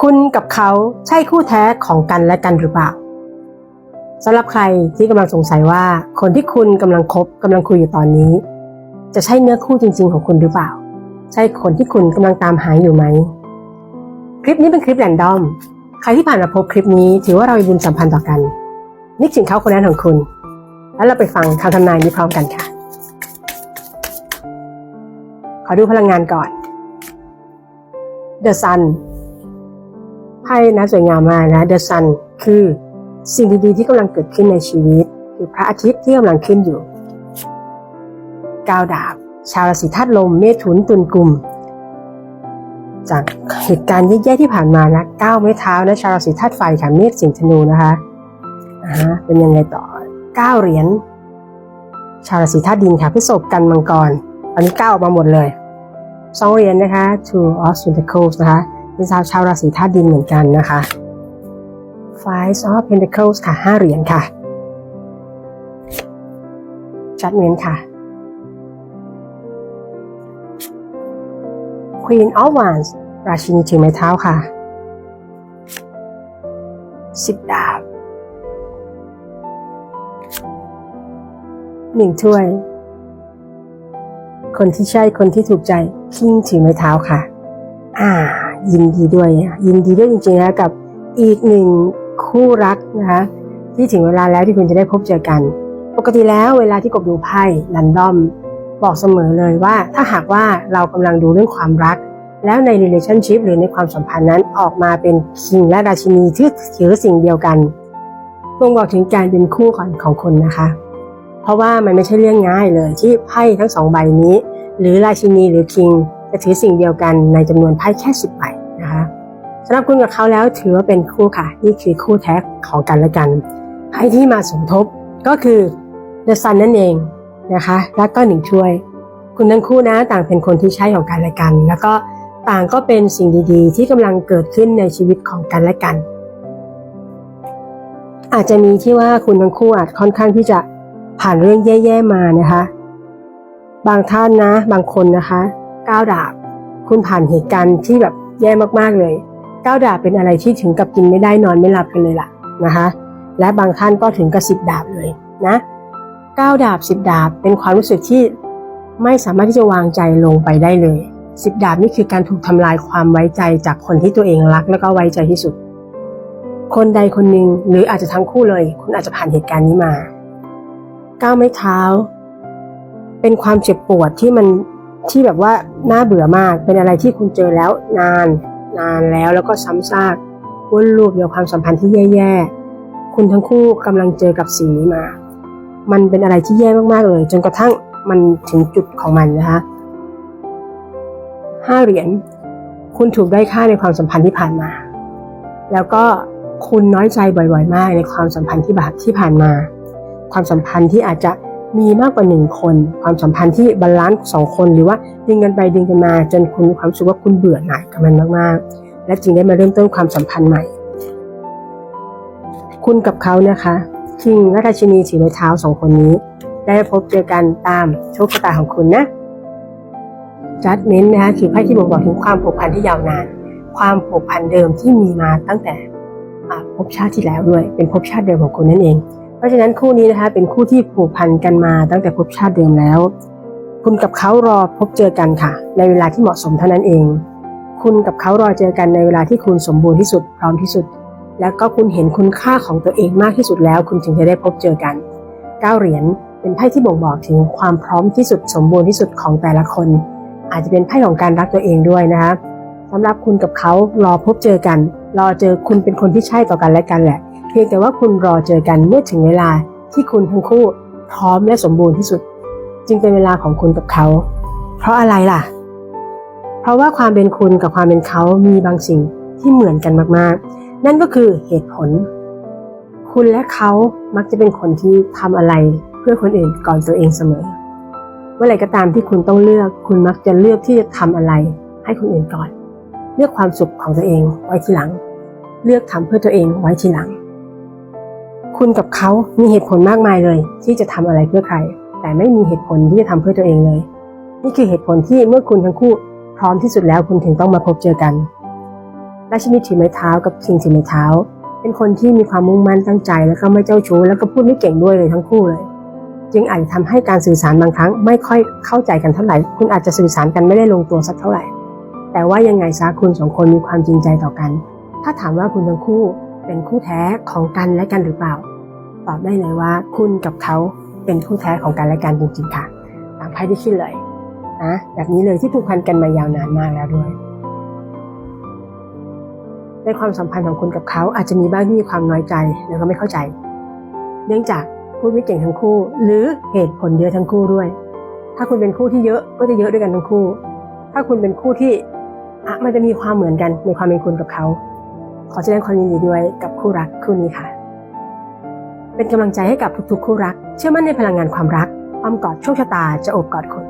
คุณกับเขาใช่คู่แท้ของกันและกันหรือเปล่าสำหรับใครที่กำลังสงสัยว่าคนที่คุณกำลังคบกำลังคุยอยู่ตอนนี้ จะใช่เนื้อคู่จริง ๆ ของคุณหรือเปล่า ใช่คนที่คุณกำลังตามหาอยู่ไหม คลิปนี้เป็นคลิปแรนดอม ใครที่ผ่านมาพบคลิปนี้ถือว่าเรามีบุญสัมพันธ์ต่อกัน นึกถึงเขาคนนั้นของคุณ แล้วเราไปฟังคำทำนายนี้พร้อมกันค่ะ ขอดูพลังงานก่อน The Sun ไพ่นะสวยงามมากนะ The Sun คือสิ่งดีๆที่กำลังเกิดขึ้นในชีวิตคือพระอาทิตย์ที่กำลังขึ้นอยู่ก้าวดาบ ชาวราศีธาตุลม เมถุนตุลกุมจากเหตุการณ์แย่ๆที่ผ่านมานะก้าวไม้เท้านะชาวราศีธาตุไฟค่ะเมษสิงห์ธนูนะคะอ่าเป็นยังไงต่อก้าวเหรียญชาวราศีธาตุดินค่ะพฤษภกันมังกรอันนี้ก้าวออกมาหมดเลยสองเหรียญนะคะ two of pentacles นะคะ เป็นชาวชาวราศีธาตุดินเหมือนกันนะคะ five of pentacles ค่ะห้าเหรียญค่ะ judgment ค่ะ Queen of Wands ราชินีถือไม้เท้าค่ะสิบดาบหนึ่งถ้วย คนที่ใช่คนที่ถูกใจ คิงถือไม้เท้าค่ะ อ่า ยินดีด้วยยินดีด้วยจริงๆนะกับอีกหนึ่งคู่รักนะคะที่ถึงเวลาแล้วที่คุณจะได้พบเจอกัน ปกติแล้วเวลาที่กบดูไพ่ลันดอม บอกเสมอเลยว่าถ้าหากว่าเรากำลังดูเรื่องความรัก แล้วใน relationship หรือในความสัมพันธ์นั้นออกมาเป็นคิงและราชินีที่ถือสิ่งเดียวกันบ่งบอกถึงการเป็นคู่ของของคนนะคะ เพราะว่ามันไม่ใช่เรื่องง่ายเลยที่ไพ่ทั้งสองใบนี้ หรือราชินีหรือคิงจะถือสิ่งเดียวกันในจำนวนไพ่แค่สิบใบ สำหรับคุณกับเขาแล้วถือว่าเป็นคู่ค่ะ นี่คือคู่แท้ของกันและกันไพ่ที่มาสมทบก็คือ The Sun นั่นเองนะคะแล้วก็หนึ่งช่วย คุณทั้งคู่นะต่างเป็นคนที่ใช่ของกันและกัน แล้วก็ต่างก็เป็นสิ่งดีๆ ที่กำลังเกิดขึ้นในชีวิตของกันและกัน อาจจะมีที่ว่าคุณทั้งคู่อาจค่อนข้างที่จะผ่านเรื่องแย่ๆมานะคะ บางท่านนะ บางคนนะคะก้าวดาบ คุณผ่านเหตุการณ์ที่แบบแย่มากๆเลย ก้าวดาบเป็นอะไรที่ถึงกับกินไม่ได้นอนไม่หลับกันเลยล่ะนะคะ และบางท่านก็ถึงกับสิบดาบเลยนะก้าวดาบสิบดาบเป็นความรู้สึกที่ไม่สามารถที่จะวางใจลงไปได้เลยสิบดาบนี่คือการถูกทำลายความไว้ใจจากคนที่ตัวเองรักแล้วก็ไว้ใจที่สุด คนใดคนหนึ่งหรืออาจจะทั้งคู่เลย คุณอาจจะผ่านเหตุการณ์นี้มาก้าวไม้เท้า เป็นความเจ็บปวดที่มันที่แบบว่าน่าเบื่อมากเป็นอะไรที่คุณเจอแล้วนาน นานแล้วแล้วก็ซ้ำซากวนลูปเกี่ยวกับความสัมพันธ์ที่แย่ๆ คุณทั้งคู่กำลังเจอกับสิ่งนี้มา มันเป็นอะไรที่แย่มากๆเลย จนกระทั่งมันถึงจุดของมันนะคะห้าเหรียญคุณถูกได้ค่าในความสัมพันธ์ที่ผ่านมา แล้วก็คุณน้อยใจบ่อยๆ มากในความสัมพันธ์ที่บาดที่ผ่านมา ความสัมพันธ์ที่อาจจะ มีมากกว่าหนึ่งคน ความสัมพันธ์ที่บาลานซ์สองคนหรือว่าดึงกันไปดึงกันมา จนคุณมีความรู้สึกว่าคุณเบื่อหน่ายกับมันมากๆ และจึงได้มาเริ่มต้นความสัมพันธ์ใหม่ คุณกับเขานะคะคิงและราชินีสีไม้เท้าสองคนนี้ ได้พบเจอกันตามโชคชะตาของคุณนะจัดเม้นนะคะคือไพ่ที่บ่งบอกถึงความผูกพันที่ยาวนาน ความผูกพันเดิมที่มีมาตั้งแต่ภพชาติที่แล้วด้วย เป็นภพชาติเดิมของคุณนั่นเอง ราะฉะนั้นคู่นี้นะคะเป็นคู่ที่ผูกพันกันมาตั้งแต่ภพชาติเดิมแล้ว คุณกับเขารอพบเจอกันค่ะ ในเวลาที่เหมาะสมเท่านั้นเอง คุณกับเขารอเจอกันในเวลาที่คุณสมบูรณ์ที่สุดพร้อมที่สุด แล้วก็คุณเห็นคุณค่าของตัวเองมากที่สุดแล้ว คุณถึงจะได้พบเจอกันก้าเหรียญเป็นไพ่ที่บ่งบอกถึงความพร้อมที่สุดสมบูรณ์ที่สุดของแต่ละคน อาจจะเป็นไพ่ของการรักตัวเองด้วยนะคะสำหรับคุณกับเขารอพบเจอกัน รอเจอคุณเป็นคนที่ใช่ต่อกันและกันแหละ พียงแต่ว่าคุณรอเจอกันเมื่อถึงเวลาที่คุณทั้งคู่พร้อมและสมบูรณ์ที่สุด จึงเป็นเวลาของคุณกับเขา เพราะอะไรล่ะ เพราะว่าความเป็นคุณกับความเป็นเขามีบางสิ่งที่เหมือนกันมากๆ นั่นก็คือเหตุผล คุณและเขามักจะเป็นคนที่ทำอะไรเพื่อคนอื่นก่อนตัวเองเสมอ เมื่อไหร่ก็ตามที่คุณต้องเลือก คุณมักจะเลือกที่จะทำอะไร ให้คนอื่นก่อน เลือกความสุขของตัวเองไว้ทีหลัง เลือกทำเพื่อตัวเองไว้ทีหลัง คุณกับเขามีเหตุผลมากมายเลย ที่จะทำอะไรเพื่อใคร แต่ไม่มีเหตุผลที่จะทำเพื่อตัวเองเลย นี่คือเหตุผลที่เมื่อคุณทั้งคู่พร้อมที่สุดแล้วคุณถึงต้องมาพบเจอกันราชินีถือไม้เท้ากับคิงถือไม้เท้า เป็นคนที่มีความมุ่งมั่นตั้งใจแล้วก็ไม่เจ้าชู้แล้วก็พูดไม่เก่งด้วยเลยทั้งคู่เลย จึงอาจจะทำให้การสื่อสารบางครั้ง ไม่ค่อยเข้าใจกันเท่าไหร่ คุณอาจจะสื่อสารกันไม่ได้ลงตัวสักเท่าไหร่ แต่ว่ายังไงซะคุณสองคนมีความจริงใจต่อกัน ถ้าถามว่าคุณทั้งคู่ เป็นคู่แท้ของกันและกันหรือเปล่า ตอบได้เลยว่า คุณกับเขาเป็นคู่แท้ของกันและกันจริงๆค่ะตามไพ่ที่ขึ้นเลยนะแบบนี้เลยที่ผูกพันกันมายาวนานมากแล้วด้วย ในความสัมพันธ์ของคุณกับเขาอาจจะมีบ้างที่มีความน้อยใจแล้วก็ไม่เข้าใจ เนื่องจากพูดไม่เก่งทั้งคู่ หรือเหตุผลเยอะทั้งคู่ด้วย ถ้าคุณเป็นคู่ที่เยอะก็จะเยอะด้วยกันทั้งคู่ ถ้าคุณเป็นคู่ที่อะมันจะมีความเหมือนกันในความเป็นคุณกับเขา ขอแสดงความยินดีด้วยกับคู่รักคู่นี้ค่ะ เป็นกำลังใจให้กับทุกๆ คู่รัก เชื่อมั่นในพลังงานความรักอ้อมกอดโชคชะตาจะโอบกอดคุณ